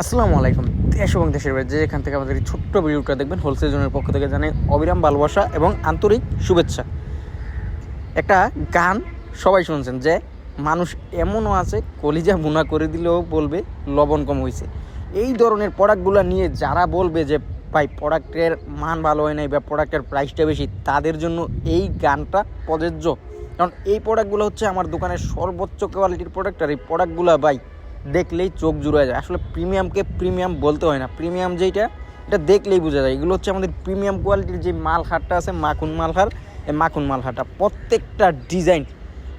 আসসালামু আলাইকুম, দেশ এবং দেশের বাইরে যেখান থেকে আমাদের এই ছোট্ট ভিডিওটা দেখবেন হোলসেল জোনের পক্ষ থেকে জানাই অবিরাম ভালোবাসা এবং আন্তরিক শুভেচ্ছা। একটা গান সবাই শুনছেন যে মানুষ এমনও আছে, কলিজা বুনা করে দিলেও বলবে লবণ কম হয়েছে এই ধরনের প্রোডাক্টগুলো নিয়ে যারা বলবে যে, ভাই প্রোডাক্টের মান ভালো হয় নাই বা প্রোডাক্টের প্রাইসটা বেশি, তাদের জন্য এই গানটা প্রযোজ্য। কারণ এই প্রোডাক্টগুলো হচ্ছে আমার দোকানের সর্বোচ্চ কোয়ালিটির প্রোডাক্ট আর এই প্রোডাক্টগুলো ভাই দেখলেই চোখ জুড়ে যায়। আসলে প্রিমিয়ামকে প্রিমিয়াম বলতে হয় না। প্রিমিয়াম যেইটা, এটা দেখলেই বোঝা যায়। এগুলো হচ্ছে আমাদের প্রিমিয়াম কোয়ালিটির যে মালহারটা আছে, মাখন মালহার এই মাখন মালহারটা প্রত্যেকটা ডিজাইন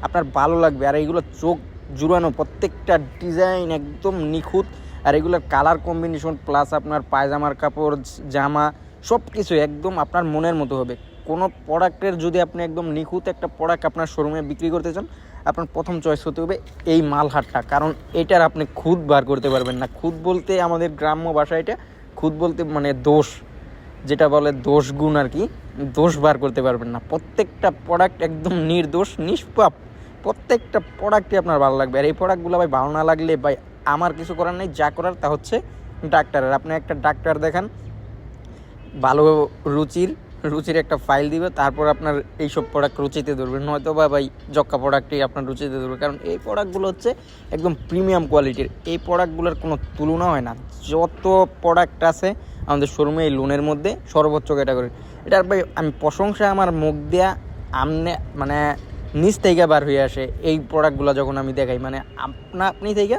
আপনার ভালো লাগবে। আর এইগুলো চোখ জুড়ানো প্রত্যেকটা ডিজাইন একদম নিখুঁত। আর এগুলোর কালার কম্বিনেশন প্লাস আপনার পায়জামার কাপড়, জামা সব কিছু একদম আপনার মনের মতো হবে। কোনো প্রোডাক্টের যদি আপনি একদম নিখুঁত একটা প্রোডাক্ট আপনার শোরুমে বিক্রি করতে চান আপনার প্রথম চয়েস হতে হবে এই মালহাটটা। কারণ এটার আপনি খুদ বার করতে পারবেন না। খুদ বলতে আমাদের গ্রাম্য ভাষা এটা। খুদ বলতে মানে দোষ। যেটা বলে দোষ গুণ আর কি। দোষ বার করতে পারবেন না। প্রত্যেকটা প্রোডাক্ট একদম নির্দোষ, নিষ্পাপ। প্রত্যেকটা প্রোডাক্টই আপনার ভালো লাগবে। আর এই প্রোডাক্টগুলো ভাই ভালো না লাগলে ভাই আমার কিছু করার নেই। যা করার তা হচ্ছে ডাক্তারের আপনি একটা ডাক্তার দেখান, ভালো রুচির রুচির একটা ফাইল দিবে, তারপর আপনার এইসব প্রোডাক্ট রুচিতে ধরবে। নয়তো বা ভাই জক্কা প্রোডাক্টই আপনার রুচিতে ধরবে। কারণ এই প্রোডাক্টগুলো হচ্ছে একদম প্রিমিয়াম কোয়ালিটির এই প্রোডাক্টগুলোর কোনো তুলনা হয় না। যত প্রোডাক্ট আছে আমাদের শোরুমে এই লোনের মধ্যে সর্বোচ্চ ক্যাটাগরি এটার ভাই, আমি প্রশংসা আমার মুখ দেয়া আমনে মানে নিচ থেকে বার হয়ে আসে এই প্রোডাক্টগুলো যখন আমি দেখাই। মানে আপনা আপনি থেকে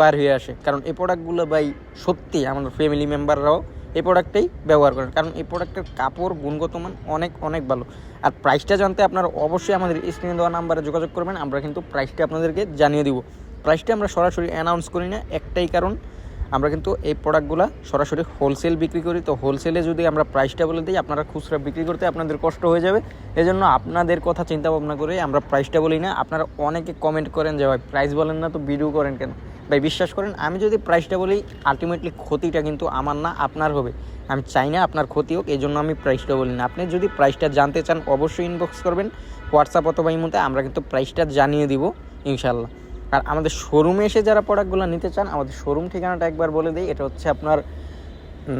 বার হয়ে আসে। কারণ এই প্রোডাক্টগুলো ভাই সত্যি, আমার ফ্যামিলি মেম্বাররাও এই প্রোডাক্টটাই ব্যবহার করেন। কারণ এই প্রোডাক্টের কাপড়, গুণগত মান অনেক অনেক ভালো। আর প্রাইসটা জানতে আপনারা অবশ্যই আমাদের স্ক্রিনে দেওয়া নাম্বারে যোগাযোগ করবেন। আমরা কিন্তু প্রাইসটা আপনাদেরকে জানিয়ে দিব। প্রাইসটা আমরা সরাসরি অ্যানাউন্স করি না, একটাই কারণ, আমরা কিন্তু এই প্রোডাক্টগুলো সরাসরি হোলসেল বিক্রি করি। তো হোলসেলে যদি আমরা প্রাইসটা বলে দিই, আপনারা খুচরা বিক্রি করতে আপনাদের কষ্ট হয়ে যাবে। এজন্য আপনাদের কথা চিন্তা ভাবনা করে আমরা প্রাইসটা বলি না। আপনারা অনেকে কমেন্ট করেন যে, ভাই প্রাইস বলেন না তো ভিডিও করেন কেন? ভাই, বিশ্বাস করেন, আমি যদি প্রাইসটা বলি আলটিমেটলি ক্ষতিটা কিন্তু আমার না, আপনার হবে। আমি চাই না আপনার ক্ষতি হোক এই জন্য আমি প্রাইসটা বলি না। আপনি যদি প্রাইসটা জানতে চান, অবশ্যই ইনবক্স করবেন। হোয়াটসঅ্যাপ অথবা ইমোতে আমরা কিন্তু প্রাইসটা জানিয়ে দিব ইনশাল্লাহ আর আমাদের শোরুমে এসে যারা প্রোডাক্টগুলো নিতে চান, আমাদের শোরুম ঠিকানাটা একবার বলে দিই, এটা হচ্ছে আপনার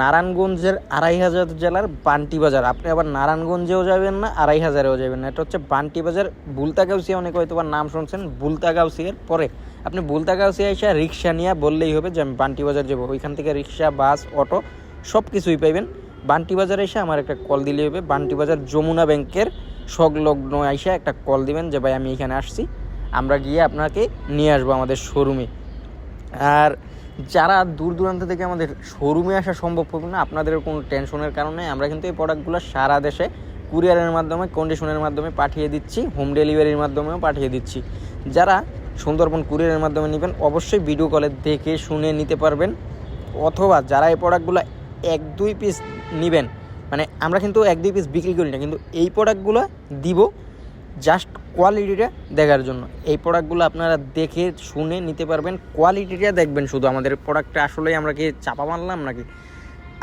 নারায়ণগঞ্জের আড়াই হাজার জেলার বান্টি বাজার আপনি আবার নারায়ণগঞ্জেও যাবেন না আড়াই হাজারেও যাবেন না। এটা হচ্ছে বান্টি বাজার বুলতাগাউসিয়া, অনেক হয়তো নাম শুনছেন, বুলতাগাউসিয়ার পরে। আপনি বুলতাগাউসিয়া এসে রিক্সা নিয়ে বললেই হবে যে আমি বান্টি বাজার যাব। ওইখান থেকে রিক্সা, বাস, অটো সব কিছুই পাইবেন। বান্টি বাজারে এসে আমার একটা কল দিলে হবে। বান্টি বাজার যমুনা ব্যাংকের সংলগ্ন এসে একটা কল দিবেন যে, ভাই, আমি এখানে আসছি। আমরা গিয়ে আপনাকে নিয়ে আসব আমাদের শোরুমে। আর যারা দূর দূরান্ত থেকে আমাদের শোরুমে আসা সম্ভব হবে না, আপনাদের কোনো টেনশনের কারণে আমরা কিন্তু এই প্রোডাক্টগুলো সারা দেশে কুরিয়ারের মাধ্যমে, কন্ডিশনের মাধ্যমে পাঠিয়ে দিচ্ছি, হোম ডেলিভারির মাধ্যমেও পাঠিয়ে দিচ্ছি। যারা সুন্দরবন কুরিয়ারের মাধ্যমে নেবেন, অবশ্যই ভিডিও কলে দেখে শুনে নিতে পারবেন। অথবা যারা এই প্রোডাক্টগুলো এক দুই পিস নেবেন মানে আমরা কিন্তু এক দুই পিস বিক্রি করি না, কিন্তু এই প্রোডাক্টগুলো দিব জাস্ট কোয়ালিটিটা দেখার জন্য। এই প্রোডাক্টগুলো আপনারা দেখে শুনে নিতে পারবেন কোয়ালিটিটা দেখবেন শুধু আমাদের প্রোডাক্টটা আসলেই আমরা কি চাপা মারলাম নাকি?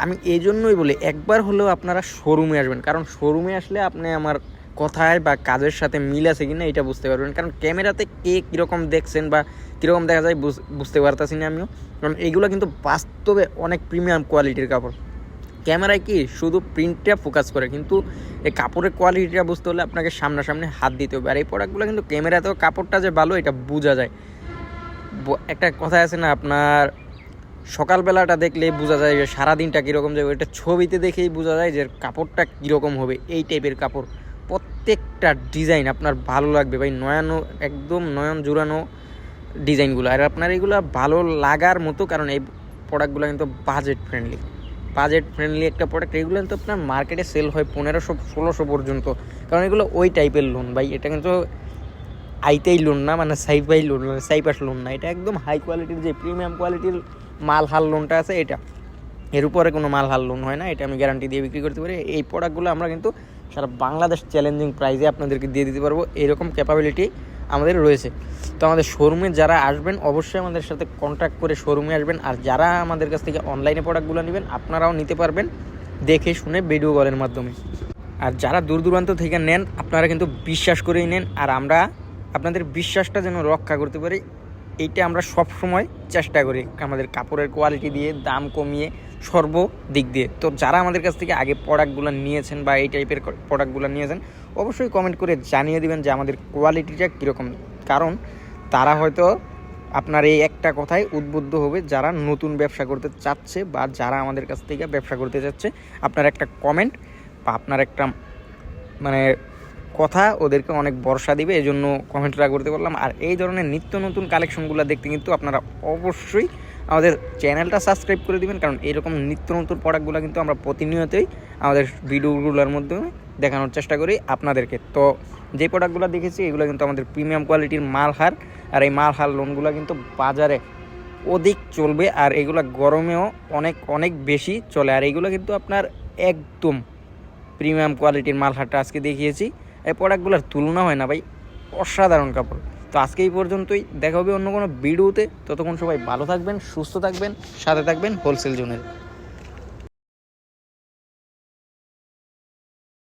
আমি এই জন্যই বলি, একবার হলেও আপনারা শোরুমে আসবেন, কারণ শোরুমে আসলে আপনি আমার কথায় বা কাজের সাথে মিল আছে কিনা এটা বুঝতে পারবেন। কারণ ক্যামেরাতে কে কীরকম দেখছেন বা কীরকম দেখা যায় বুঝতে পারতাছি না আমিও। কারণ এইগুলো কিন্তু বাস্তবে অনেক প্রিমিয়াম কোয়ালিটির কাপড়। ক্যামেরায় কি শুধু প্রিন্টটা ফোকাস করে, কিন্তু এই কাপড়ের কোয়ালিটিটা বুঝতে হলে আপনাকে সামনাসামনি হাত দিতে হবে। আর এই প্রোডাক্টগুলো কিন্তু ক্যামেরাতেও কাপড়টা যে ভালো, এটা বোঝা যায়। একটা কথা আছে না, আপনার সকালবেলাটা দেখলে বোঝা যায় যে সারাদিনটা কীরকম যাবে। এটা ছবিতে দেখেই বোঝা যায় যে কাপড়টা কীরকম হবে, এই টাইপের কাপড়। প্রত্যেকটা ডিজাইন আপনার ভালো লাগবে ভাই, নয়ানো, একদম নয়ন জুড়ানো ডিজাইনগুলো। আর আপনার এগুলো ভালো লাগার মতো, কারণ এই প্রোডাক্টগুলো কিন্তু বাজেট ফ্রেন্ডলি বাজেট ফ্রেন্ডলি একটা প্রোডাক্ট এগুলো কিন্তু আপনার মার্কেটে সেল হয় পনেরোশো, ষোলোশো পর্যন্ত। কারণ এগুলো ওই টাইপের লোন ভাই, এটা কিন্তু আইতেই লোন না মানে সাইফাই লোন সাইপাস লোন না। এটা একদম হাই কোয়ালিটির যে প্রিমিয়াম কোয়ালিটির মাল হাল লোনটা আছে, এটা। এর উপরে কোনো মাল হাল লোন হয় না, এটা আমি গ্যারান্টি দিয়ে বিক্রি করতে পারি। এই প্রোডাক্টগুলো আমরা কিন্তু সারা বাংলাদেশ চ্যালেঞ্জিং প্রাইসে আপনাদেরকে দিয়ে দিতে পারব। এরকম ক্যাপাবিলিটি আমাদের রয়েছে। তো আমাদের শোরুমে যারা আসবেন, অবশ্যই আমাদের সাথে কন্ট্যাক্ট করে শোরুমে আসবেন। আর যারা আমাদের কাছ থেকে অনলাইনে প্রোডাক্টগুলো নেবেন, আপনারাও নিতে পারবেন দেখে শুনে ভিডিও কলের মাধ্যমে। আর যারা দূর দূরান্ত থেকে নেন, আপনারা কিন্তু বিশ্বাস করেই নেন। আর আমরা আপনাদের বিশ্বাসটা যেন রক্ষা করতে পারি। এইটা আমরা সব সময় চেষ্টা করি আমাদের কাপড়ের কোয়ালিটি দিয়ে, দাম কমিয়ে সর্ব দিক দিয়ে। তো যারা আমাদের কাছ থেকে আগে প্রোডাক্টগুলো নিয়েছেন বা এই টাইপের প্রোডাক্টগুলো নিয়েছেন, অবশ্যই কমেন্ট করে জানিয়ে দিবেন যে আমাদের কোয়ালিটিটা কীরকম। কারণ তারা হয়তো আপনার এই একটা কথায় উদ্বুদ্ধ হবে, যারা নতুন ব্যবসা করতে চাচ্ছে বা যারা আমাদের কাছ থেকে ব্যবসা করতে চাচ্ছে, আপনার একটা কমেন্ট বা আপনার একটা মানে কথা ওদেরকে অনেক ভরসা দিবে এই জন্য কমেন্টটা করতে বললাম। আর এই ধরনের নিত্য নতুন কালেকশনগুলো দেখতে কিন্তু আপনারা অবশ্যই আমাদের চ্যানেলটা সাবস্ক্রাইব করে দিবেন, কারণ এরকম নিত্য নতুন প্রোডাক্টগুলো কিন্তু আমরা প্রতিনিয়তই আমাদের ভিডিওগুলোর মাধ্যমে দেখানোর চেষ্টা করি আপনাদেরকে। তো যে প্রোডাক্টগুলো দেখেছি, এগুলো কিন্তু আমাদের প্রিমিয়াম কোয়ালিটির মালহার আর এই মালহার লোনগুলো কিন্তু বাজারে অধিক চলবে, আর এগুলো গরমেও অনেক অনেক বেশি চলে। আর এগুলো কিন্তু আপনার একদম প্রিমিয়াম কোয়ালিটির মালহারটা আজকে দেখিয়েছি। এই প্রোডাক্টগুলোর তুলনা হয় না ভাই। অসাধারণ কাপড়। তো আজকে এই পর্যন্তই। দেখা হবে অন্য কোনো ভিডিওতে। ততক্ষণ সবাই ভালো থাকবেন, সুস্থ থাকবেন, সাথে থাকবেন হোলসেল জোনের।